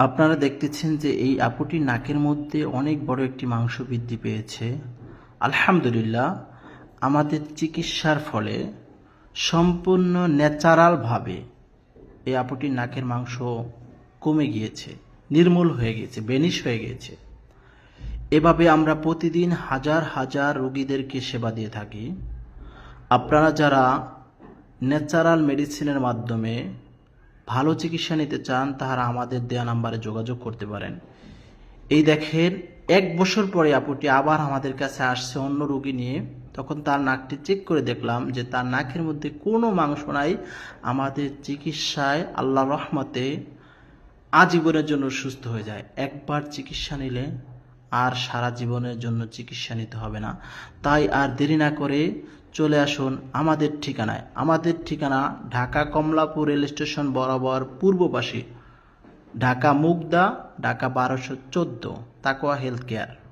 আপনারা দেখতেছেন যে এই আপুটি নাকের মধ্যে অনেক বড় একটি মাংস বৃদ্ধি পেয়েছে। আলহামদুলিল্লাহ, আমাদের চিকিৎসার ফলে সম্পূর্ণ ন্যাচারালভাবে এই আপুটির নাকের মাংস কমে গিয়েছে, নির্মূল হয়ে গিয়েছে, বেনিশ হয়ে গিয়েছে। এভাবে আমরা প্রতিদিন হাজার হাজার রোগীদেরকে সেবা দিয়ে থাকি। আপনারা যারা ন্যাচারাল মেডিসিনের মাধ্যমে ভালো চিকিৎসা নিতে চান, তাহারা আমাদের দেয়া নাম্বারে যোগাযোগ করতে পারেন। এই দেখেন, এক বছর পরে আপুটি আবার আমাদের কাছে আসছে অন্য রোগী নিয়ে। তখন তার নাকটি চেক করে দেখলাম যে তার নাকের মধ্যে কোনো মাংস নাই। আমাদের চিকিৎসায় আল্লাহ রহমতে আজীবনের জন্য সুস্থ হয়ে যায়। একবার চিকিৎসা নিলে আর সারা জীবনের জন্য চিকিৎসা নিতে হবে না। তাই আর দেরি না করে চলে আসুন আমাদের ঠিকানায়। আমাদের ঠিকানা ঢাকা কমলাপুর রেল স্টেশন বরাবর পূর্ব পাশে। ঢাকা মুগদা, ঢাকা বারোশো চোদ্দ তাকোয়া হেলথ কেয়ার।